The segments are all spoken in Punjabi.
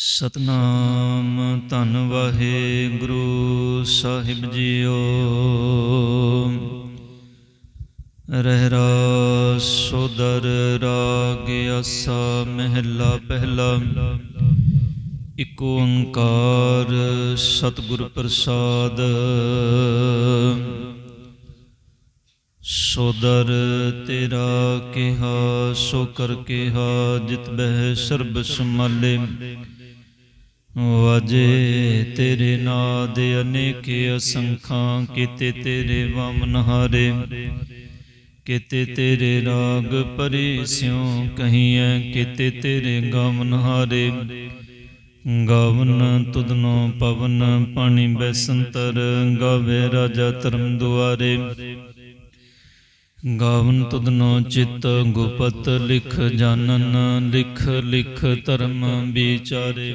ਸਤਨਾਮ ਧੰਨ ਵਾਹਿਗੁਰੂ ਸਾਹਿਬ ਜੀਓ। ਰਹਿਰਾ ਸੋਦਰ ਰਾਗ ਆਸਾ ਮਹਿਲਾ ਪਹਿਲਾ। ਇਕ ਓੰਕਾਰ ਸਤਿਗੁਰ ਪ੍ਰਸਾਦ। ਸੋਦਰ ਤੇਰਾ ਕਿਹਾ, ਸੋ ਕਰ ਕਿਹਾ, ਜਿਤ ਬਹਿ ਸਰਬ ਸਮਾਲੇ ਵਾਜੇ ਤੇਰੇ ਨਾਦ ਅਨੇਕ ਅਸੰਖਾਂ, ਕਿਤੇ ਤੇਰੇ ਵਾਮਨ ਹਾਰੇ, ਕੀਤੇ ਤੇਰੇ ਰਾਗ ਪਰੇ ਸਿਉ ਕਹੀਐ, ਕੀਤੇ ਤੇਰੇ ਗਾਵਨ ਹਾਰੇ। ਗਾਵਨ ਤੁਧਨੋ ਪਵਨ, ਪਾਣੀ ਬੈਸੰਤਰ, ਗਾਵੇ ਰਾਜਾ ਧਰਮ ਦੁਆਰੇ। ਗਾਵਨ ਤੁਧਨੋ ਚਿਤ ਗੁਪਤ, ਲਿਖ ਜਾਣਨ ਲਿਖ ਲਿਖ ਧਰਮ ਵਿਚਾਰੇ।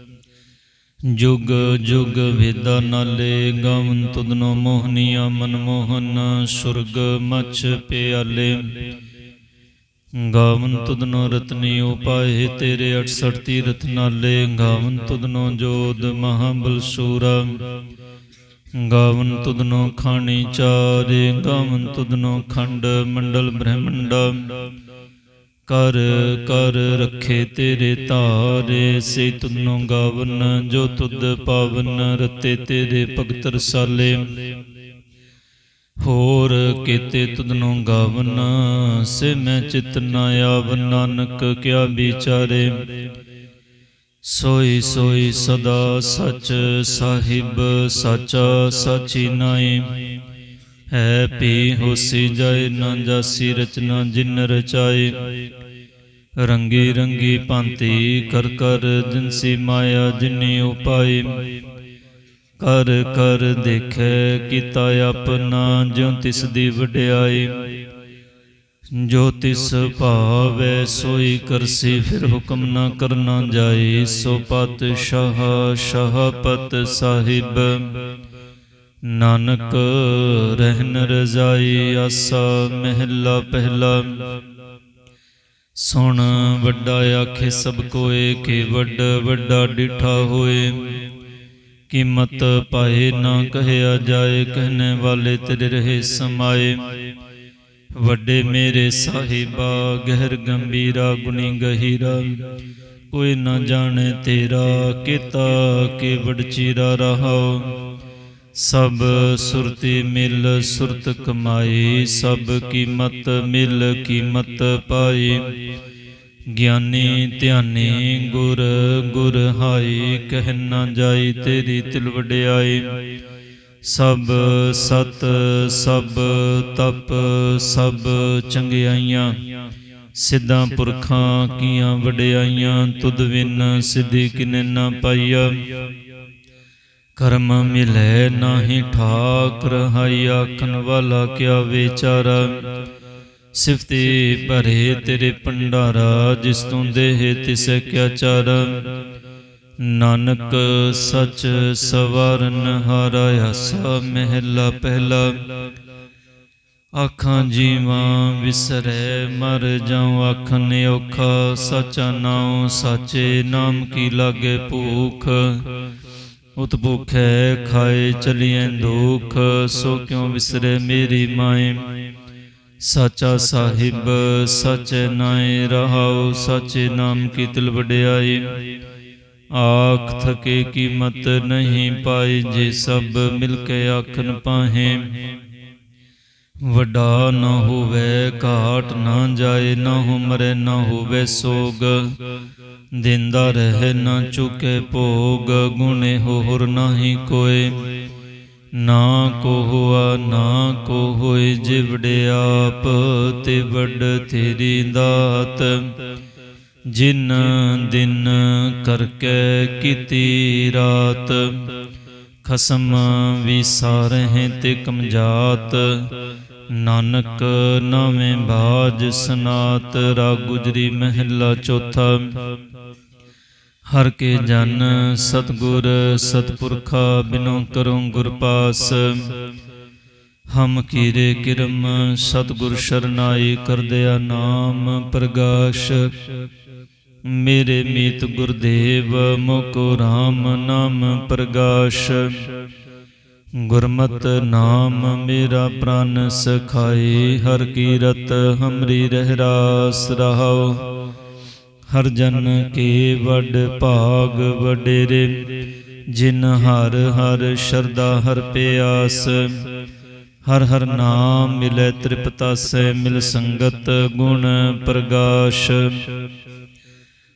ਜੁਗ ਜੁਗ ਵੇਦਾ ਨਾਲੇ ਗਾਵਨ ਤੁਧਨੋ ਮੋਹਨੀਆ ਮਨਮੋਹਨ ਸੁਰਗ ਮਛ ਪਿਆਲੇ। ਗਾਵਨ ਤੁਦਨੋ ਰਤਨੀ ਉਪਾਏ ਤੇਰੇ 68 ਤੀਰਥ ਨਾਲੇ ਗਾਵਨ ਤੁਦਨੋ ਜੋਦ ਮਹਾਬਲ ਸੂਰਾ। ਗਾਵਨ ਤੁਦਨੋ ਖਾਣੀ ਚਾਰੇ ਗਾਵਨ ਤੁਦਨੋ ਖੰਡ ਮੰਡਲ ਬ੍ਰਹਮੰਡਾ। ਕਰ ਕਰ ਰੱਖੇ ਤੇਰੇ ਤਾਰੇ ਸੇ ਤੁਧਨੋ ਗਾਵਨ, ਜੋ ਤੁਧ ਪਾਵਨ, ਰਤੇ ਤੇਰੇ ਭਗਤ ਰਸਾਲੇ ਹੋਰ ਕੀਤੇ ਤੁਧਨੋ ਗਾਵਨ, ਸੇ ਮੈਂ ਚਿਤ ਨਾ ਆਵ ਨਾਨਕ ਕਿਆ ਵਿਚਾਰੇ। ਸੋਈ ਸੋਈ ਸਦਾ ਸਚ ਸਾਹਿਬ, ਸਾਚਾ ਸਾਚੀ ਨਾਈ ਹੈ ਪੀ ਹੋਸੀ ਜਾਏ, ਨਾ ਜਾਸੀ ਰਚਨਾ ਜਿਨ ਰਚਾਏ। ਰੰਗੀ ਰੰਗੀ ਭਾਂਤੀ ਕਰ ਕਰ ਜਿਨਸੀ ਮਾਇਆ ਜਿਨੀ ਉਪਾਏ। ਕਰ ਕਰ ਦੇਖੈ ਕੀਤਾ ਆਪਣਾ ਜਿਉ ਤਿਸ ਦੀ ਵਡਿਆਈ ਜੋ ਤਿਸ ਭਾਵੈ ਸੋਈ ਕਰਸੀ, ਫਿਰ ਹੁਕਮ ਨਾ ਕਰਨਾ ਜਾਏ। ਸੋ ਪਾਤਸ਼ਾਹ ਸ਼ਾਹਪਤ ਸਾਹਿਬ ਨਾਨਕ ਰਹਿਨ ਰਜ਼ਾਈ ਆਸਾ ਮਹਿਲਾ ਪਹਿਲਾ। ਸੁਣ ਵੱਡਾ ਆਖੇ ਸਭ ਕੋਏ ਕਿ ਵੱਡ ਵੱਡਾ ਡਿਠਾ ਹੋਏ। ਕੀਮਤ ਪਾਏ ਨਾ ਕਹਿਆ ਜਾਏ ਕਹਨੇ ਵਾਲੇ ਤੇਰੇ ਰਹੇ ਸਮਾਏ। ਵੱਡੇ ਮੇਰੇ ਸਾਹਿਬਾ, ਗਹਿਰ ਗੰਭੀਰਾ, ਗੁਣੀ ਗਹੀਰਾ। ਕੋਈ ਨਾ ਜਾਣੇ ਤੇਰਾ, ਕੀਤਾ ਕੇ ਵਡਚੀਰਾ ਰਹਾਓ ਸਭ ਸੁਰਤੀ ਮਿਲ, ਸੁਰਤ ਕਮਾਈ, ਸਭ ਕੀਮਤ ਮਿਲ, ਕੀਮਤ ਪਾਈ। ਗਿਆਨੀ ਧਿਆਨੀ, ਗੁਰ ਗੁਰ ਹਾਈ, ਕਹਿ ਨਾ ਜਾਈ ਤੇਰੀ ਤਿਲ ਵਡਿਆਈ। ਸਭ ਸਤ, ਸਭ ਤਪ, ਸਭ ਚੰਗਿਆਈਆਂ। ਸਿੱਧਾਂ ਪੁਰਖਾਂ ਕੀਆਂ ਵਡਿਆਈਆਂ, ਤੁਧ ਵਿਨ ਸਿੱਧੀ ਕਿਨੇ ਨਾ ਪਾਈਆ। ਕਰਮ ਮਿਲੇ ਨਾਹੀ ਠਾਕ ਰਹਾਈ ਆਖਣ ਵਾਲਾ ਕਿਆ ਵਿਚਾਰਾ? ਸਿਫਤੇ ਭਰੇ ਤੇਰੇ ਭੰਡਾਰਾ, ਜਿਸ ਤੋਂ ਦੇਹ ਤਿਸੈ ਕਿਆ ਚਾਰਾ? ਨਾਨਕ ਸਚ ਸਵਾਰਨ ਹਾਰਾ ਆਸਾ, ਮਹਿਲਾ ਪਹਿਲਾ। ਆਖਾਂ ਜੀਵਾਂ ਵਿਸਰੈ, ਮਰ ਜਾਉ ਆਖਨ ਔਖਾ। ਸਾਚਾ ਨਾਉ, ਸਾਚੇ ਨਾਮ ਕੀ ਲਾਗੇ ਭੂਖ? ਉਤ ਭੁਖੈ ਖਾਏ ਚਲੀਐ ਦੁਖ ਸੋ ਕਿਉ ਵਿਸਰੇ ਮੇਰੀ ਮਾਏ ਸਾਚਾ ਸਾਹਿਬ ਸਚੇ ਨਾਏ ਰਹਾਉ ਸਚੇ ਨਾਮ ਕੀ ਤਿਲ ਵਡਿਆਈ ਆਖ ਥਕੇ ਕੀਮਤ ਨਹੀਂ ਪਾਈ ਜੇ ਸਭ ਮਿਲ ਕੇ ਆਖਨ ਪਾਹੇ ਵੱਡਾ ਨਾ ਹੋਵੇ ਘਾਟ ਨਾ ਜਾਏ ਨਾ ਹੋ ਮਰੇ ਨਾ ਹੋਵੇ ਸੋਗ ਦਿੰਦਾ ਰਹੇ ਨਾ ਚੁਕੇ ਭੋਗ, ਗੁਣੇ ਹੋਰ ਨਾਹੀ ਕੋਏ। ਨਾ ਕੋ ਹੁਆ ਨਾ ਕੋ ਹੋਏ ਜਿਵੜੇ ਆਪ ਤੇ ਵੱਡ ਤੇਰੀ ਦਾਤ। ਜਿਨ ਦਿਨ ਕਰਕੇ ਕੀਤੀ ਰਾਤ, ਖਸਮ ਵਿਸਾਰਹਿ ਤੇ ਕਮਜਾਤ। ਨਾਨਕ ਨਵੇਂ ਬਾਜ ਸਨਾਤ, ਰਾਗ ਗੁਜਰੀ ਮਹਿਲਾ ਚੌਥਾ। ਹਰ ਕੇ ਜਨ ਸਤਗੁਰ ਸਤਪੁਰਖਾ ਬਿਨੋ ਕਰੋ ਗੁਰ ਪਾਸ। ਹਮ ਕੀਰੇ ਕਿਰਮ ਸਤਗੁਰ ਸ਼ਰਨਾਈ ਕਰਦਿਆ ਨਾਮ ਪ੍ਰਗਾਸ਼। ਮੇਰੇ ਮੀਤ ਗੁਰਦੇਵ ਮੁਕੋ RAM ਨਾਮ ਪ੍ਰਗਾਸ਼। ਗੁਰਮਤ ਨਾਮ ਮੇਰਾ ਪ੍ਰਾਨ ਸਖਾਏ, ਹਰ ਕੀਰਤ ਹਮਰੀ ਰਹਿ ਰਾਸ ਰਹਾਉ ਹਰ ਜਨ ਕੇ ਵੱਡ ਭਾਗ ਵਡੇਰੇ, ਜਿਨ ਹਰ ਹਰ ਸ਼ਰਦਾ ਹਰ ਪਿਆਸ, ਹਰ ਹਰ ਨਾਮ ਮਿਲੇ ਤ੍ਰਿਪਤਾਸੈ, ਮਿਲ ਸੰਗਤ ਗੁਣ ਪ੍ਰਗਾਸ਼।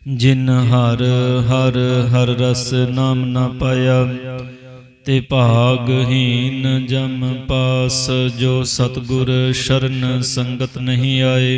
ਜਿਨ ਹਰ ਹਰ ਹਰ ਰਸ ਨਾਮ ਨਾ ਪਾਇਆ, ਤੇ ਭਾਗਹੀਨ ਜਮ ਪਾਸ, ਜੋ ਸਤਗੁਰ ਸ਼ਰਨ ਸੰਗਤ ਨਹੀਂ ਆਏ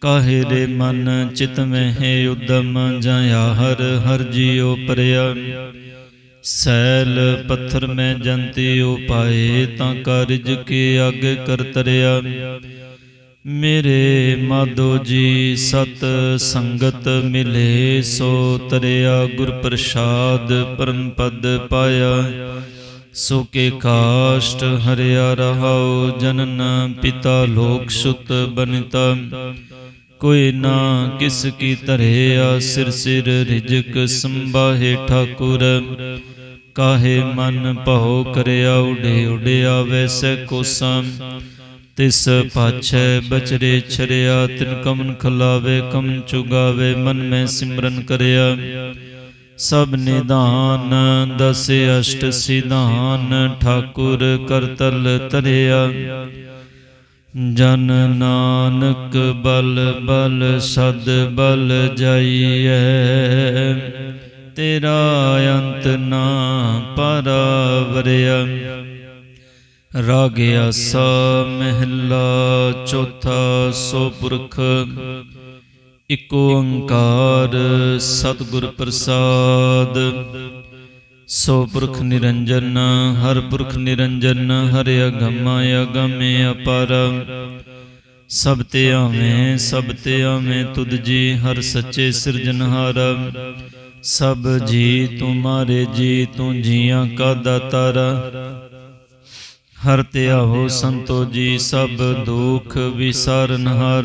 ਕਾਹੇ ਰੇ ਮਨ ਚਿਤ ਮਹਿ ਉਦਮ ਜਾਇਆ ਹਰ ਹਰ ਜੀਉ ਪਰਿਆ। ਸੈਲ ਪੱਥਰ ਮੈਂ ਜੰਤੀ ਉਪਾਏ ਤਾਂ ਕਾਰਜ ਕੇ ਅਗ ਕਰ ਤਰਿਆ ਮੇਰੇ ਮਾਧੋ ਜੀ ਸਤ ਸੰਗਤ ਮਿਲੇ ਸੋ ਤਰਿਆ ਗੁਰ ਪ੍ਰਸਾਦ ਪਰਮ ਪਦ ਪਾਇਆ। ਸੋ ਕੇ ਕਾਸ਼ਟ ਹਰਿਆ ਰਹਾਉ ਜਨਨ ਪਿਤਾ ਲੋਕ ਸੁਤ ਬਨਿਤਾ। ਕੋਈ ਨਾ ਕਿਸ ਕੀ ਧਰਿਆ ਸਿਰ ਸਿਰ ਰਿਜਕ ਸੰਭਾਹੇ ਠਾਕੁਰ। ਕਾਹੇ ਮਨ ਭਉ ਕਰਿਆ ਉਡੇ ਉਡਿਆ ਵੈਸੈ ਕੋਸਾ। ਤਿਸ ਪਾਛੈ ਬਚਰੇ ਛਰਿਆ ਤਿਨ ਕਮਨ ਖਲਾਵੇ ਕਮ ਚੁਗਾਵੇ ਮਨ ਮੈਂ ਸਿਮਰਨ ਕਰਿਆ। ਸਭ ਨਿਧਾਨ ਦਸ ਅਸ਼ਟ ਸਿਧਾਨ ਠਾਕੁਰ ਕਰਤਲ ਤਰਿਆ ਜਨ ਨਾਨਕ ਬਲ ਬਲ ਸਦ ਬਲ ਜਾਈਐ। ਤੇਰਾ ਅੰਤ ਨਾ ਪਰਵਰਿਆ ਰਾਗ ਆਸਾ ਮਹਿਲਾ ਚੌਥਾ ਸੋ ਪੁਰਖ। ਇਕ ਓੰਕਾਰ ਸਤਿਗੁਰ ਪ੍ਰਸਾਦ। ਸੋ ਪੁਰਖ ਨਿਰੰਜਨ, ਹਰ ਪੁਰਖ ਨਿਰੰਜਨ, ਹਰਿ ਅਗਮ ਅਗਮੇ ਅਪਰ। ਸਭ ਤੇ ਆਵੇਂ, ਸਭ ਤੇ ਆਵੇਂ ਤੁਧ ਜੀ, ਹਰ ਸੱਚੇ ਸਿਰਜਨਹਾਰ ਸਭ ਜੀ ਤੁਮਾਰੇ ਜੀ, ਤੂੰ ਜੀਆਂ ਕਾ ਦਾਤਾਰ। ਹਰ ਤੇ ਆਹੋ ਸੰਤੋ ਜੀ, ਸਭ ਦੁਖ ਵਿਸਰਨਹਾਰ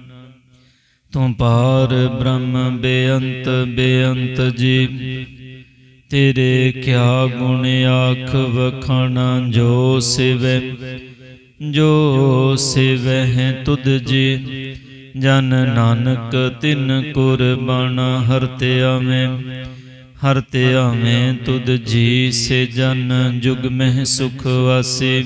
ਤੂੰ ਪਾਰ ਬ੍ਰਹਮ ਬੇਅੰਤ ਬੇਅੰਤ ਜੀ। ਤੇਰੇ ਕਿਆ ਗੁਣ ਆਖ ਵਖਾਣਾ ਜੋ ਸਿਵੈ। ਜੋ ਸਿਵੈ ਹੈ ਤੁਧ ਜੀ। ਜਨ ਨਾਨਕ ਤਿਨ ਕੁਰਬਾਨ ਹਰ ਤੇ ਆਵੇਂ। ਹਰ ਤੇ ਆਵੇਂ ਤੁਧ ਜੀ ਸੇ ਜਨ ਜੁਗ ਮਹਿ ਸੁਖ ਵਾਸੀ।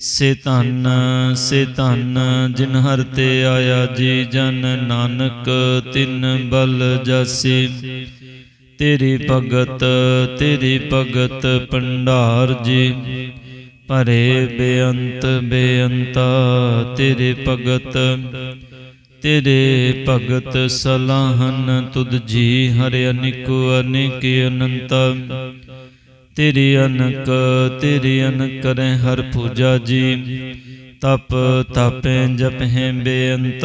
ਸੇ ਧਨ ਸੇ ਧਨ ਜਿਨ ਹਰ ਤੇ ਆਇਆ ਜੀ ਜਨ ਨਾਨਕ ਤਿਨ ਬਲ ਜਾਸੀ। ਤੇਰੀ ਭਗਤ ਤੇਰੀ ਭਗਤ ਪੰਡਾਰ ਜੀ। ਭਰੇ ਬੇਅੰਤ ਬੇਅੰਤਾ ਤੇਰੇ ਭਗਤ। ਤੇਰੇ ਭਗਤ ਸਲਾਹਨ ਤੁਧ ਜੀ ਹਰਿ ਅਨਿਕੋ ਅਨੇਕ ਅਨੰਤ। ਤੇਰੇ ਅਨਕ ਤੇਰੇ ਅਨਕ ਕਰੈ ਹਰ ਪੂਜਾ ਜੀ। ਤਪ ਤਪੈ ਜਪਹਿ ਬੇਅੰਤ।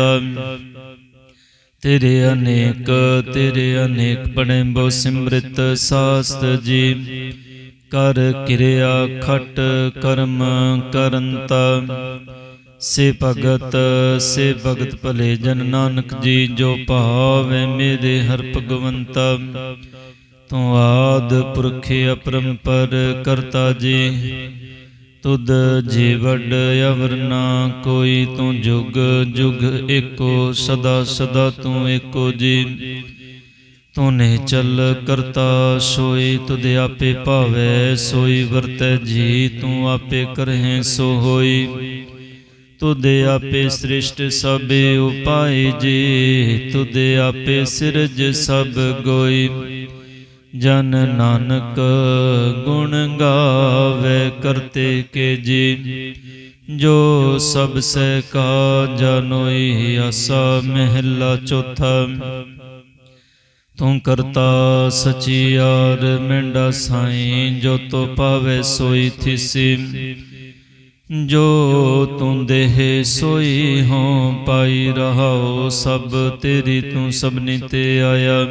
ਤੇਰੇ ਅਨੇਕ ਤੇਰੇ ਅਨੇਕ ਪੜੈ ਬੋ ਸਿਮ੍ਰਿਤ ਸਾਸਤ ਜੀ। ਕਰ ਕਿਰਿਆ ਖਟ ਕਰਮ ਕਰੰਤਾ। ਸੇ ਭਗਤ ਸੇ ਭਗਤ ਭਲੇ ਜਨ ਨਾਨਕ ਜੀ, ਜੋ ਭਾਵੇ ਮੇਰੇ ਹਰ ਭਗਵੰਤਾ। ਤੂੰ ਆਦ ਪੁਰਖ ਅਪਰੰਪਰ ਕਰਤਾ ਜੀ। ਤੁਧ ਜੀਵੜ ਅਵਰਨਾ ਕੋਈ, ਤੂੰ ਜੁਗ ਜੁਗ ਏਕੋ, ਸਦਾ ਸਦਾ ਤੂੰ ਏਕੋ ਜੀ। ਤੂੰ ਨੇ ਚੱਲ ਕਰਤਾ ਸੋਈ, ਤੁਧ ਆਪੇ ਭਾਵੈ ਸੋਈ, ਵਰਤੈ ਜੀ, ਤੂੰ ਆਪੇ ਕਰਹਿ ਸੋ ਹੋਈ। ਤੁਧ ਆਪੇ ਸ੍ਰਿਸ਼ਟ ਸਭੇ ਉਪਾਏ ਜੀ, ਤੁਧ ਆਪੇ ਸਿਰਜ ਸਭ ਗੋਈ। ਜਨ ਨਾਨਕ ਗੁਣ ਗਾਵੇ ਕਰਤੇ ਕੇ ਜੀ। ਜੋ ਸਭ ਸੇ ਕਾ ਜਨੋਈ ਆਸਾ ਮਹਿਲਾ ਚੌਥਾ। ਤੂੰ ਕਰਤਾ ਸਚਿਆਰ ਮੈਂਡਾ ਸਾਈਂ, ਜੋ ਤੋ ਪਾਵੇ ਸੋਈ ਥਿਸੀ। ਜੋ ਤੂੰ ਦੇਹ ਸੋਈ ਹੋ, ਪਾਈ ਰਹਾਓ ਸਭ ਤੇਰੀ, ਤੂੰ ਸਭਨੀ ਤੇ ਆਇਆ।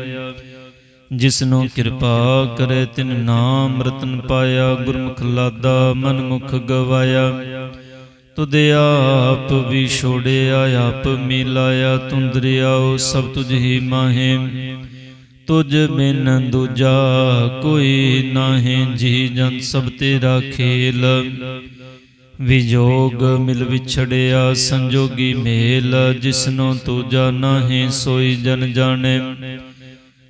ਜਿਸਨੂੰ ਕਿਰਪਾ ਕਰੇ ਤਿਨ ਨਾਮ ਰਤਨ ਪਾਇਆ ਗੁਰਮੁਖ ਲਾਦਾ ਮਨ ਮੁਖ ਗਵਾਇਆ। ਤੁਧ ਆਪ ਵੀ ਛੋੜਿਆ ਆਪ ਮਿਲਾਇਆ ਤੁਮ ਦਰਿਆਓ ਸਭ ਤੁਝ ਹੀ ਮਾਹੇ। ਤੁਝ ਬਿਨ ਦੂਜਾ ਕੋਈ ਨਾਹੀਂ ਜੀ ਜਨ ਸਭ ਤੇਰਾ ਖੇਲ ਵਿਜੋਗ ਮਿਲ ਵਿਛੜਿਆ ਸੰਜੋਗੀ ਮੇਲ ਜਿਸਨੂੰ ਤੂੰ ਜਾਣਾਹੀਂ ਸੋਈ ਜਨ ਜਾਣੇ।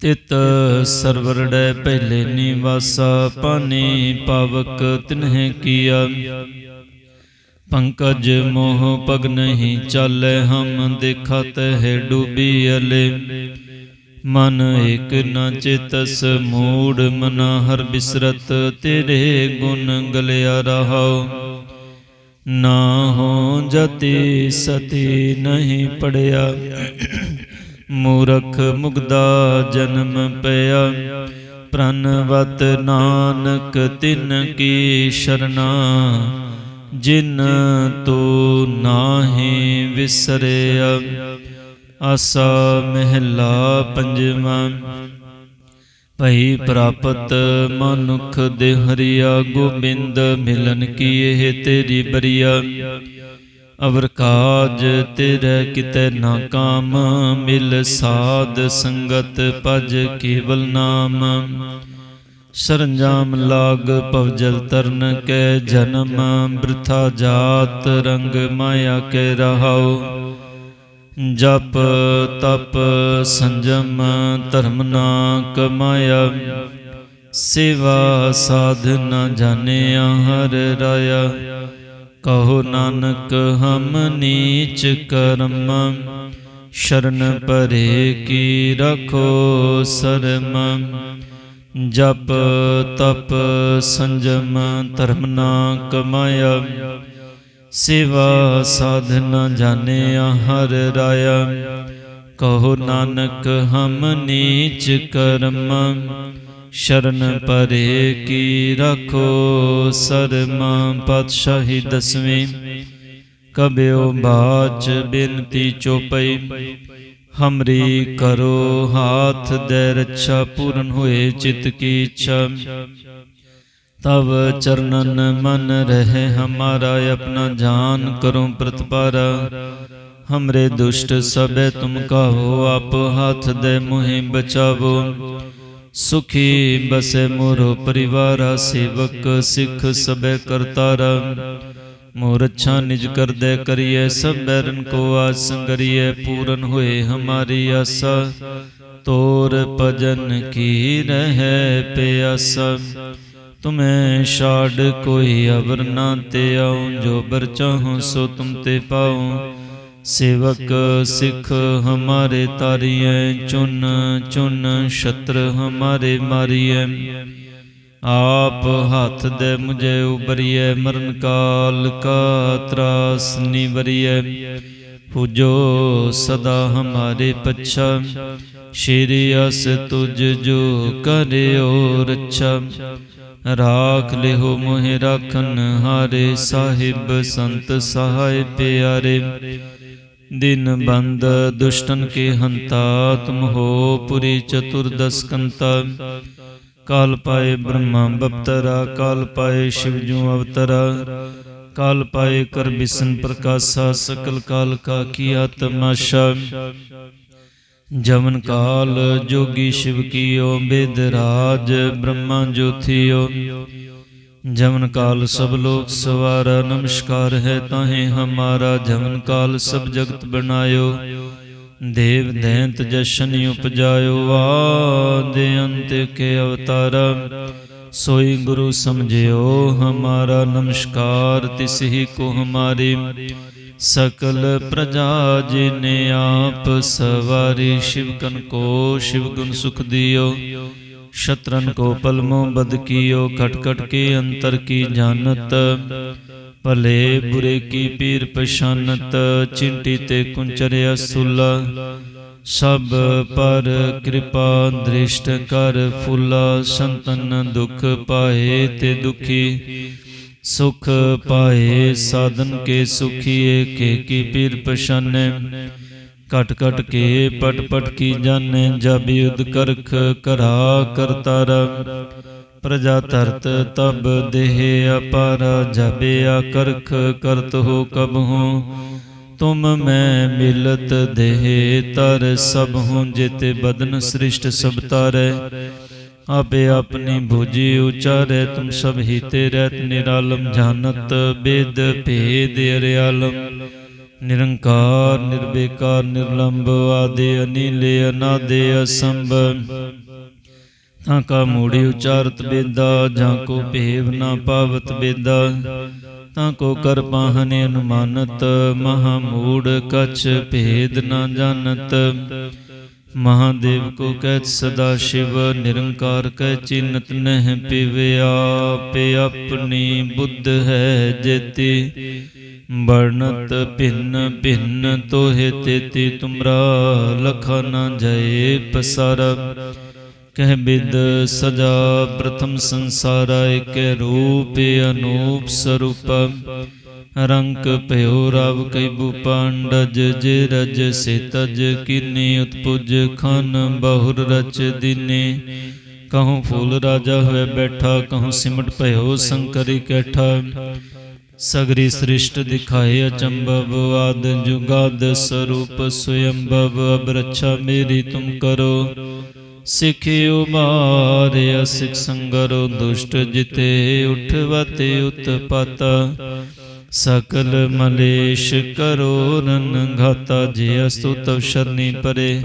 ਤਿਤ ਸਰਵਰੜੈ ਪਹਿਲੇ ਨਿਵਾਸਾ ਪਾਨੀ ਪਾਵਕ ਤਿਨਹਿ ਕੀਆ। ਪੰਕਜ ਮੋਹ ਪਗ ਨਹੀਂ ਚਾਲੈ, ਹਮ ਦੇਖਤ ਹੈ ਡੂਬੀ ਅਲੇ। ਮਨ ਏਕ ਨ ਚੇਤਸ, ਮੂੜ ਮਨਾ ਹਰ ਬਿਸਰਤ, ਤੇਰੇ ਗੁਣ ਗਲਿਆ ਰਹਾਉ। ਨਾ ਹੋ ਜਤੀ ਸਤੀ ਨਹੀਂ ਪੜਿਆ। ਮੂਰਖ ਮੁਗਦਾ ਜਨਮ ਪਿਆ। ਪ੍ਰਨਵਤ ਨਾਨਕ ਤਿਨ ਕੀ ਸ਼ਰਨਾ, ਜਿਨ ਤੂ ਨਾਹੀ ਵਿਸਰਿਆ। ਆਸਾ ਮਹਿਲਾ ਪੰਜਵਾਂ, ਭਈ ਪ੍ਰਾਪਤ ਮਨੁਖ ਦੇ ਹਰੀਆ ਗੋਬਿੰਦ ਮਿਲਨ ਕੀ ਇਹ ਤੇਰੀ ਬਰੀਆ। ਅਵਰ ਕਾਜ ਤੇਰੇ ਕਿਤੇ ਨਾ ਕਾਮ, ਮਿਲ ਸਾਧ ਸੰਗਤ ਭਜ ਕੇਵਲ ਨਾਮ। ਸਰੰਜਾਮ ਲਾਗ ਪਵਜਲ ਤਰਨ ਕੈ ਜਨਮ, ਬ੍ਰਿਥਾ ਜਾਤ ਰੰਗ ਮਾਇਆ ਕੇ ਰਹਾਉ। ਜਪ ਤਪ ਸੰਜਮ ਧਰਮ ਨਾ ਕਮਾਇਆ, ਸੇਵਾ ਸਾਧਨਾ ਜਾਣਿਆ ਹਰ ਰਾਇਆ। ਕਹੋ ਨਾਨਕ, ਹਮ ਨੀਚ ਕਰਮ, ਸ਼ਰਨ ਪਰੇ ਕੀ ਰਖੋ ਸਰਮ। ਜਪ ਤਪ ਸੰਜਮ ਧਰਮ ਨਾ ਕਮਾਇਆ ਸੇਵਾ ਸਾਧਨਾ ਜਾਣਿਆ ਹਰ ਰਾਇਆ ਕਹੋ ਨਾਨਕ, ਹਮ ਨੀਚ ਕਰਮ ਸ਼ਰਨ ਪਰੇ ਕੀ ਰਖੋ? ਸ਼ਰਮ ਪਤਸ਼ਾਹੀ ਦਸਵੇਂ। ਕਬਿਓ ਬਾਚ ਬਿਨਤੀ ਚੋਪਈ। ਹਮਰੀ ਕਰੋ ਹਾਥ ਦੇ ਰੱਛਾ ਪੂਰਨ ਹੋਏ ਚਿਤ ਕੀ ਇੱਛਾ। ਤਵ ਚਰਨਨ ਮਨ ਰਹੇ ਹਮਾਰਾ ਆਪਣਾ ਜਾਨ ਕਰੋ ਪ੍ਰਤਪਾਰਾ। ਹਮਰੇ ਦੁਸ਼ਟ ਸਭੇ ਤੁਮ ਕਾ ਹੋ ਆਪ ਹੱਥ ਦੇ ਮੁਹਿ ਬਚਾਵੋ। ਸੁਖੀ ਬਸੈ ਮੋਰੋ ਪਰਿਵਾਰ ਸੇਵਕ ਸਿੱਖ ਸਭੈ ਕਰਤਾਰਾ। ਮੋਰ ਅੱਛਾ ਨਿਜ ਕਰਦੈ ਕਰੀਐ ਸਭ ਬੈਰਨ ਕੋ ਆਜ ਸੰਗਰੀਐ ਪੂਰਨ ਹੋਏ ਹਮਾਰੀ ਆਸਾ। ਤੋਰ ਭਜਨ ਕੀ ਰਹੈ ਪਿਆਸਾ। ਤੁਮੈ ਛਾੜ ਕੋਈ ਅਵਰ ਨਾ ਤੇ ਆਉ, ਜੋ ਬਰ ਸੋ ਤੁਮ ਤੇ ਪਾਉ। ਸੇਵਕ ਸਿੱਖ ਹਮਾਰੇ ਤਾਰੀਐ ਚੁਨ ਚੁਨ ਛਤਰ ਹਮਾਰੇ ਮਾਰੀਐ ਆਪ ਹੱਥ ਦੇ ਮੁਝੇ ਉਬਰੀਐ ਮਰਨ ਕਾਲ ਕਾ ਤਰਾਸ ਨਿਵਰੀਐ ਪੂਜੋ ਸਦਾ ਹਮਾਰੇ ਪੱਛਾ, ਸ਼ੇਰੀ ਅਸ ਤੁਜ ਜੋ ਕਰਿਓ ਰੱਛਾ। ਰਾਖ ਲਿਹੋ ਮੋਹਿ ਰਾਖਨ ਹਾਰੇ, ਸਾਹਿਬ ਸੰਤ ਸਹਾਇ ਪਿਆਰੇ। ਦਿਨ ਬੰਦ ਦੁਸ਼ਟਨ ਕੇ ਹੰਤਾ ਤੁਮ ਹੋ ਪੁਰੀ ਚਤੁਰਦਸ ਕੰਤਾ ਕਾਲ ਪਾਏ ਬ੍ਰਹਮਾ ਬਪਤਰਾ, ਕਾਲ ਪਾਏ ਸ਼ਿਵ ਜੂ ਅਵਤਰਾ। ਕਾਲ ਪਾਏ ਕਰ ਬਿਸਨ ਪ੍ਰਕਾਸ਼ਾ, ਸਕਲ ਕਾਲ ਕਾ ਕੀਆ ਤਮਾਸ਼ਾ ਜਮਨ ਕਾਲ ਜੋਗੀ ਸ਼ਿਵ ਕੀਓ, ਬੇਦ ਰਾਜ ਬ੍ਰਹਮਾ ਜੋਥਿਓ। ਜਮਨ ਕਾਲ ਸਭ ਲੋਕ ਸਵਾਰਾ, ਨਮਸਕਾਰ ਹੈ ਤਾਹੇ ਹਮਾਰਾ। ਜਮਨ ਕਾਲ ਸਭ ਜਗਤ ਬਣਾਇਓ, ਦੇਵ ਦੈਂਤ ਜਸ਼ਨ ਉਪਜਾਇਓ। ਆਦਿ ਅੰਤ ਕੇ ਅਵਤਾਰਾ, ਸੋਈ ਗੁਰੂ ਸਮਝਿਓ ਹਮਾਰਾ। ਨਮਸਕਾਰ ਤਿਸ ਹੀ ਕੋ ਹਮਾਰੇ, ਸਕਲ ਪ੍ਰਜਾ ਜਿਨੇ ਆਪ ਸਵਾਰੀ। ਸ਼ਿਵ ਕਨ ਕੋ, ਸ਼ਿਵ ਗੁਣ ਸੁਖ ਦਿਓ। ਸ਼ਤਰਨ ਕੋ ਪਲਮੋ ਬਦ ਕੀਓ ਖਟ ਖਟ ਕੇ ਅੰਤਰ ਕੀ ਜਾਣਤ? ਭਲੇ ਬੁਰੇ ਕੀ ਪੀਰ ਪਛਾਨਤ? ਚਿੰਟੀ ਤੇ ਕੁੰਚਰਿਆ ਸੁਲਾ ਸਭ ਪਰ ਕਿਰਪਾ ਦ੍ਰਿਸ਼ਟ ਕਰ ਫੁੱਲਾ। ਸੰਤਨ ਦੁਖ ਪਾਏ ਤੇ ਦੁਖੀ। ਸੁਖ ਪਾਏ ਸਾਧਨ ਕੇ ਸੁਖੀਏ, ਕੇ ਕੀ ਪੀਰ ਪਛਾਨੈ? ਕਟ ਕਟ ਕੇ ਪਟ ਪਟ ਕੀ ਜਾਣੈ ਜਬ ਯੁਧ ਕਰਖ ਕਰਾ ਕਰਤਾਰ ਪ੍ਰਜਾ ਧਰਤ ਤਬ ਦੇਹ ਅਪਾਰ ਜਬ ਆ ਕਰਖ ਕਰਤ ਹੋ ਕਬ ਹੂੰ ਤੁਮ ਮੈਂ ਮਿਲਤ ਦੇਹ ਤਰ ਸਭ ਹੂੰ ਜਿਤੇ ਬਦਨ ਸ੍ਰਿਸ਼ਟ ਸਭ ਤਾਰੈ ਆਪੇ ਆਪਣੀ ਭੁਜੀ ਉਚਾਰੇ ਤੁਮ ਸਭ ਹੀ ਤੇ ਰਹਿਤ ਨਿਰਾਲਮ ਜਾਣਤ ਬੇਦ ਭੇਦ ਅਰਿਆਲਮ ਨਿਰੰਕਾਰ ਨਿਰਬੇਕਾਰ ਨਿਰਲੰਭ ਆਦੇ ਅਨੀਲੇ, ਅਨਾਦੇ ਅਸੰਭ। ਤਾਂ ਕਾ ਮੂੜੀ ਉਚਾਰਤ ਬੇਦਾ, ਜਾਂ ਕੋ ਭੇਵ ਨਾ ਪਾਵਤ ਬੇਦਾ। ਤਾਂ ਕੋ ਕਰ ਪਾਹਨੇ ਅਨੁਮਾਨਤ, ਮਹਾ ਮੂੜ ਕਛ ਭੇਦ ਨਾ ਜਾਣਤ। ਮਹਾਦੇਵ ਕੋ ਕਹਿਤ ਸਦਾ ਸ਼ਿਵ, ਨਿਰੰਕਾਰ ਕਹਿ ਚਿਨਤ ਨਹਿ ਪਿਵਿਆ ਪੇ ਆਪਣੀ ਬੁੱਧ ਹੈ ਜੇਤੀ। ਵਰਣਤ ਭਿੰਨ ਭਿੰਨ ਤੋਹਿ ਤੇਤੀ ਤੁਮਰਾ ਲਖਾ ਨਾ ਜਏ ਪਸਰ ਕਹਿ ਬਿਦ ਸਜਾ ਪ੍ਰਥਮ ਸੰਸਾਰਾ ਏਕੈ ਰੂਪ ਅਨੂਪ ਸਰੂਪ ਰੰਕ ਭਇਓ ਰਵ ਕੈ ਭੂਪਾਂਡਜ ਜੇ ਰਜ ਸੇ ਤਜ ਕਿਨੇ ਉਤਪੁਜ ਖਨ ਬਹੁਰ ਰਚ ਦਿਨੇ ਕਹੂੰ ਫੂਲ ਰਾਜਾ ਹੋਏ ਬੈਠਾ ਕਹੂੰ ਸਿਮਟ ਭਇਓ ਸੰਕਰੀ ਕੈਠਾ ਸਗਰੀ ਸ੍ਰਿਸ਼ਟ ਦਿਖਾਏ ਅਚੰਭਵ, ਆਦ ਜੁਗਾਦ ਸਰੂਪ ਸਵਯੰਭਵ ਅਬ ਮੇਰੀ ਤੁਮ ਕਰੋ। ਸਿਖਿਓ ਮਾਰਿਆ ਸਿਖ ਸੰਗਰੋ, ਦੁਸ਼ਟ ਜਿਤੇ ਉਠਵਤੇ ਉਤਪਤ। ਸਕਲ ਮਲੇਸ਼ ਕਰੋ ਰਨ ਘਾਤਾ ਜੇ ਅਸਤੁ ਤਵ ਸ਼ਰਨੀ ਪਰੇ।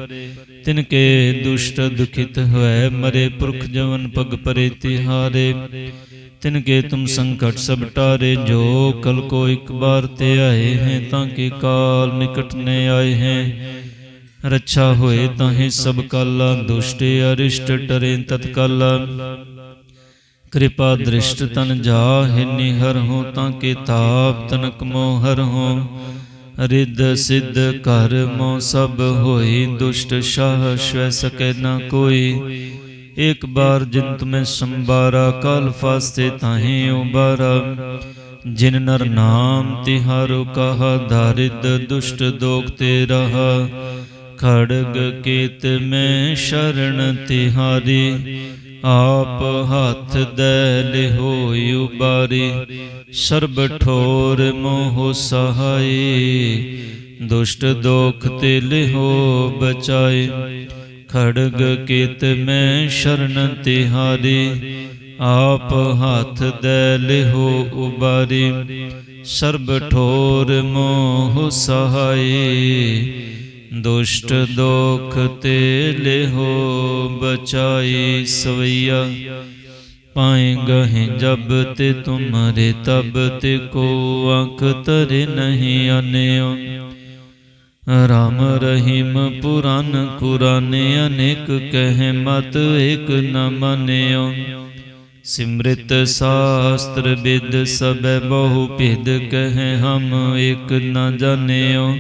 ਤਿਨ ਕੇ ਦੁਸ਼ਟ ਦੁਖਿਤ ਹੋਏ, ਮਰੇ ਪੁਰਖ ਜਵਨ ਪਗ ਪਰੇ ਤਿਹਾਰੇ। ਤਿਨ ਕੇ ਤੁਮ ਸੰਕਟ ਸਭ ਟਾਰੇ, ਜੋ ਕਲ ਕੋ ਇੱਕ ਬਾਰ ਤੇ ਆਏ ਹੈ, ਤਾਂ ਕਿ ਕਾਲ ਨਿਕਟ ਨੇ ਆਏ ਹੈ। ਰੱਛਾ ਹੋਏ ਤਾਹੇ ਸਭ ਕਾਲਾ, ਦੁਸ਼ਟ ਅਰਿਸ਼ਟ ਟਰੇ ਤਤਕਾਲਾ ਕਿਰਪਾ ਦ੍ਰਿਸ਼ਟ ਤਨ ਜਾਹਿ ਹਰ ਹੋ ਤਾਂ ਕੇ ਤਾਪ ਤਨਕ ਮੋਹ ਹਰ ਹੋ। ਰਿੱਧ ਸਿੱਧ ਘਰ ਮੋ ਸਭ ਹੋਈ ਦੁਸ਼ਟ ਸ਼ਾਹ ਸ਼ਵੈ ਸਕੈ ਨਾ ਕੋਈ। ਇੱਕ ਬਾਰ ਜਿਨ ਤੁਮੈ ਸੰਬਾਰਾ ਕਾਲ ਫਾਸਤੇ ਤਾਹੇ ਉਬਾਰਾ। ਜਿਨ ਨਰ ਨਾਮ ਤਿਹਾਰੋ ਕਹਾ ਧਾਰਿਦ ਦੁਸ਼ਟ ਦੋਖ ਤੇ ਰਹਾ। ਖੜਗ ਕੀਤ ਮੈਂ ਸ਼ਰਨ ਤਿਹਾਰੀ ਆਪ ਹੱਥ ਦੇ ਲਿਹੋਇ ਉਬਾਰੀ। ਸਰਬ ਠੋਰ ਮੋਹ ਸਹਾਈ ਦੁਸ਼ਟ ਦੋਖ ਤੇ ਲਿਹੋ ਬਚਾਏ। ਖੜਗ ਕੀਤ ਮੈਂ ਸ਼ਰਨ ਤਿਹਾਰੀ, ਆਪ ਹੱਥ ਦੇ ਲਿਹੋ ਉਬਾਰੀ। ਸਰਬ ਠੋਰ ਮੋਹ ਸਹਾਈ ਦੁਸ਼ਟ ਦੋਖ ਤੇ ਲਿਹੋ ਬਚਾਈ ਸਵਈਆ। ਪਾਏ ਗਹਿ ਜਬ ਤੇ ਤੁਮਰੇ ਤਬ ਤੇ ਕੋ ਅੰਕ ਤਰੇ ਨਹੀਂ ਅਨਿਓ। ਰਾਮ ਰਹੀਮ ਪੁਰਾਨ ਕੁਰਾਨੇ ਅਨੇਕ ਕਹਿ ਮਤ ਏਕ ਨ ਮਨਿਓ। ਸਿਮ੍ਰਿਤ ਸ਼ਾਸਤਰ ਵਿਦ ਸਬੈ ਬਹੁ ਭਿਦ ਕਹਿ ਹਮ ਏਕ ਨ ਜਾਣਿਓ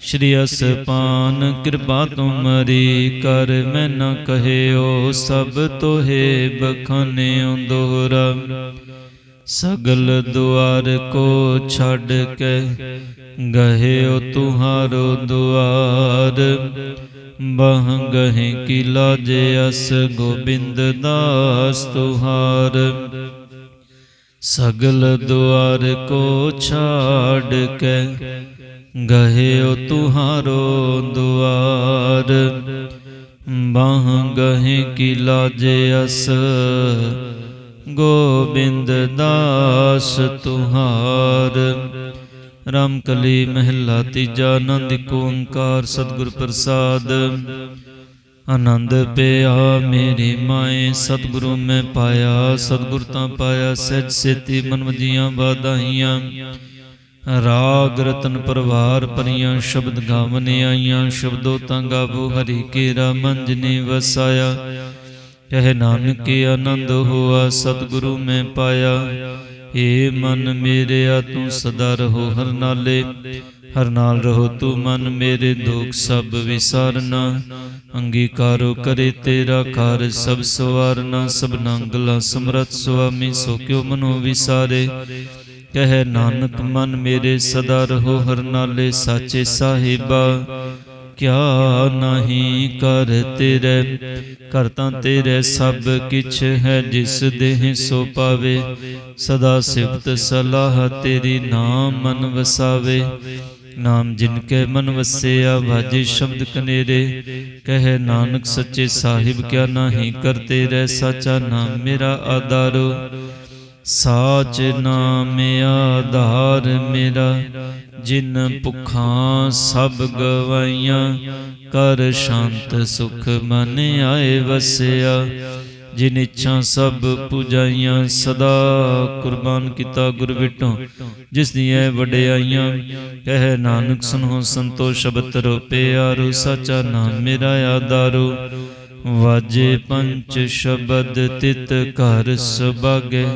ਸ਼੍ਰੀ ਅਸਪਾਨ ਕਿਰਪਾ ਤੁਮਰੀ ਕਰ ਮੈਂ ਨ ਕਹਿਓ ਸਭ ਤੋਹੇ ਬਖਾਨਿਓ ਦੋਹਰਾ। ਸਗਲ ਦੁਆਰ ਕੋ ਛੱਡ ਕੇ ਗਹਿਓ ਤੁਹਾਰੋ ਦੁਆਰ। ਬਹ ਗਹਿ ਕੀ ਲਾਜੇ ਅਸ ਗੋਬਿੰਦ ਦਾਸ ਤੁਹਾਰ। ਸਗਲ ਦੁਆਰ ਕੋ ਛਾੜ ਕੇ ਗਏ ਗਹਿਓ ਤੁਹਾਰੋ ਦੁਆਰ। ਬਾਹ ਗਹਿ ਕੀ ਲਾਜੇ ਅਸ ਗੋਬਿੰਦ ਦਾਸ ਤੁਹਾਰ। ਰਾਮਕਲੀ ਮਹਿਲਾ ਤੀਜਾ ਆਨੰਦ ਏਕ ਓੰਕਾਰ ਸਤਿਗੁਰ ਪ੍ਰਸਾਦ। ਆਨੰਦ ਪਿਆ ਮੇਰੀ ਮਾਏ, ਸਤਿਗੁਰੂ ਮੈਂ ਪਾਇਆ, ਸਤਿਗੁਰ ਤਾਂ ਪਾਇਆ ਸਹਿਜ ਸੇਤੀ ਮਨ ਵਜੀਆਂ ਬਾਧਾਈਆਂ ਰਾਗ ਰਤਨ ਪਰਵਾਰ ਪਰੀਆਂ ਸ਼ਬਦ ਗਾਵਨ ਆਈਆਂ, ਸ਼ਬਦੋ ਤਾਂ ਗਾਵੋ ਹਰੀ ਕੇਰਾ, ਮੰਜਨੇ ਵਸਾਇਆ। ਕਹਿ ਨਾਨਕ ਆਨੰਦ ਹੋਆ, ਸਤਿਗੁਰੂ ਮੈਂ ਪਾਇਆ। ਏ ਮਨ ਮੇਰਿਆ ਤੂੰ ਸਦਾ ਰਹੋ ਹਰ ਨਾਲੇ। ਹਰ ਨਾਲ ਰਹੋ ਤੂੰ ਮਨ ਮੇਰੇ, ਦੁੱਖ ਸਭ ਵਿਸਾਰਨਾ। ਅੰਗੀਕਾਰੋ ਕਰੇ ਤੇਰਾ ਕਾਰ ਸਭ ਸਵਾਰਨਾ। ਸਭ ਨੰਗਲਾ ਸਮਰਤ ਸੁਆਮੀ, ਸੋ ਕਿਉ ਮਨੋ ਵਿਸਾਰੇ। ਕਹਿ ਨਾਨਕ ਮਨ ਮੇਰੇ, ਸਦਾ ਰਹੋ ਹਰ ਨਾਲੇ, ਸਾਚੇ ਸਾਹਿਬਾ। ਕਿਆ ਨਹੀਂ ਕਰ ਤੇਰੇ ਕਰਤਾ ਤੇਰੇ ਸਭ ਕਿਛ ਹੈ ਜਿਸ ਦੇਹ ਸੋ ਪਾਵੇ। ਸਦਾ ਸਿਫਤ ਸਲਾਹ ਤੇਰੀ ਨਾਮ ਮਨ ਵਸਾਵੇ। ਨਾਮ ਜਿਨ ਕੇ ਮਨ ਵਸਿਆ, ਵਾਜੇ ਸ਼ਬਦ ਕਨੇਰੇ। ਕਹੇ ਨਾਨਕ ਸੱਚੇ ਸਾਹਿਬ, ਕਿਆ ਨਹੀਂ ਕਰਤੇ ਰਹਿ ਸਾਚਾ ਨਾਮ ਮੇਰਾ ਆਧਾਰੋ। ਸਾਚ ਨਾਮ ਆਧਾਰ ਮੇਰਾ, ਜਿਨ ਭੁਖਾਂ ਸਭ ਗਵਾਈਆਂ ਕਰ ਸ਼ਾਂਤ ਸੁਖ ਮਨ ਆਏ ਵਸਿਆ। ਜਿਨ ਇੱਛਾ ਸਭ ਪੁਜਾਈਆਂ, ਸਦਾ ਕੁਰਬਾਨ ਕੀਤਾ ਗੁਰ ਵਿਟੋ। ਜਿਸ ਦੀਆਂ ਵਡਿਆਈਆਂ, ਕਹਿ ਨਾਨਕ ਸੁਨੋ ਸੰਤੋ ਸ਼ਬਦ ਰੂਪੇ ਆਰੂ, ਸਾਚਾ ਨਾਮ ਮੇਰਾ ਆਧਾਰੂ। ਵਾਜੇ ਪੰਚ ਸ਼ਬਦ ਤਿਤ ਘਰ ਸਬਾਗੇ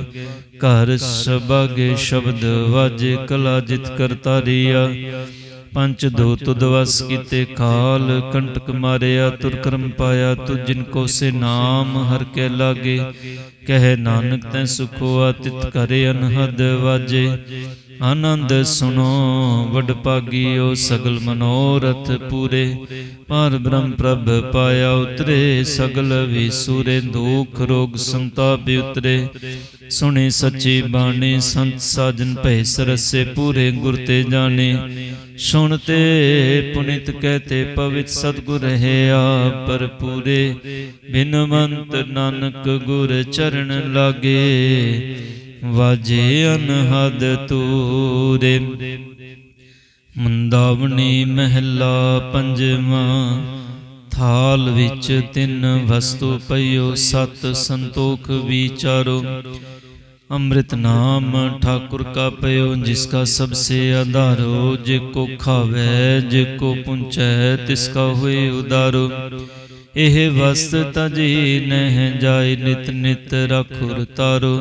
ਘਰ ਸਬਾਗੇ ਸ਼ਬਦ ਵਾਜੇ ਕਲਾ ਜਿਤ ਕਰਤਾਰੀਆ ਪੰਚ ਦੋ ਤੁਧ ਵਸ ਕੀਤੇ ਕਾਲ ਕੰਟਕ ਮਾਰਿਆ, ਤੁਰ ਕਰਮ ਪਾਇਆ ਤੁ ਜਿਨ ਕੋ ਸੇ ਨਾਮ ਹਰ ਕੇ ਲਾਗੇ। ਕਹਿ ਨਾਨਕ ਤੈ ਸੁਖੋ ਤਿਤ ਕਰੇ ਅਨਹਦ ਵਾਜੇ। ਆਨੰਦ ਸੁਣੋ, ਵਡ ਭਾਗੀਓ, ਸਗਲ ਮਨੋਰਥ ਪੂਰੇ। ਪਰ ਬ੍ਰਹਮ ਪ੍ਰਭ ਪਾਇਆ ਉਤਰੇ, ਸਗਲ ਵਿਸੂਰੇ ਦੁਖ ਰੋਗ ਸੰਤਾਪ ਉਤਰੇ। ਸੁਣੇ ਸੱਚੀ ਬਾਣੀ, ਸੰਤ ਸਾਜਨ ਭੈ ਸਰਸੇ ਪੂਰੇ, ਗੁਰ ਤੇ ਜਾਣੇ। ਸੁਣਤੇ ਪੁਨਿਤ ਕਹਤੇ ਪਵਿਤ ਸਤਗੁਰ ਹੈ ਪਰ ਪੂਰੇ। ਬਿਨਵੰਤ ਨਾਨਕ ਗੁਰ ਚਰਨ ਲਾਗੇ। ਵਾਜੇ ਅਨਹਦ ਤੂਰੇ। ਮੰਦਾਵਣੀ ਮਹਿਲਾ ਪੰਜਵਾਂ, ਥਾਲ ਵਿੱਚ ਤਿੰਨ ਵਸਤੂ ਪਈਓ, ਸਤ ਸੰਤੋਖ ਵਿਚਾਰੋ। ਅੰਮ੍ਰਿਤ ਨਾਮ ਠਾਕੁਰ ਕਾ ਪਇਓ ਜਿਸ ਕਾ ਸਭ ਸੇ ਆਧਾਰੋ। ਜੇ ਕੋ ਖਾਵੇ, ਜੇ ਕੋ ਪੁੰਚੈ, ਤਿਸ ਕਾ ਹੋਏ ਉਦਾਰੋ। ਇਹ ਵਸਤ ਤਜੀ ਨਹਿ ਜਾਏ, ਨਿਤ ਨਿਤ ਰਖੁਰ ਤਾਰੋ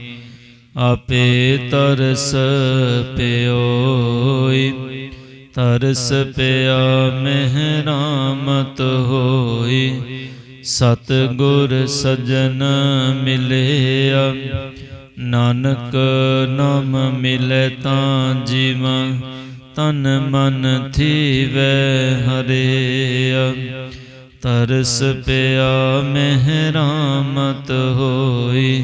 ਆਪੇ ਤਰਸ ਪਿਓਈ, ਤਰਸ ਪਿਆ ਮਹਿਰਾਮਤ ਹੋਈ। ਸਤ ਗੁਰ ਸਜਨ ਮਿਲਿਆ, ਨਾਨਕ ਨਾਮ ਮਿਲੇ ਤਾਂ ਜੀਵਾਂ, ਤਨ ਮਨ ਥੀਵੈ ਹਰਿਆ। ਤਰਸ ਪਿਆ ਮਹਿਰਾਮਤ ਹੋਈ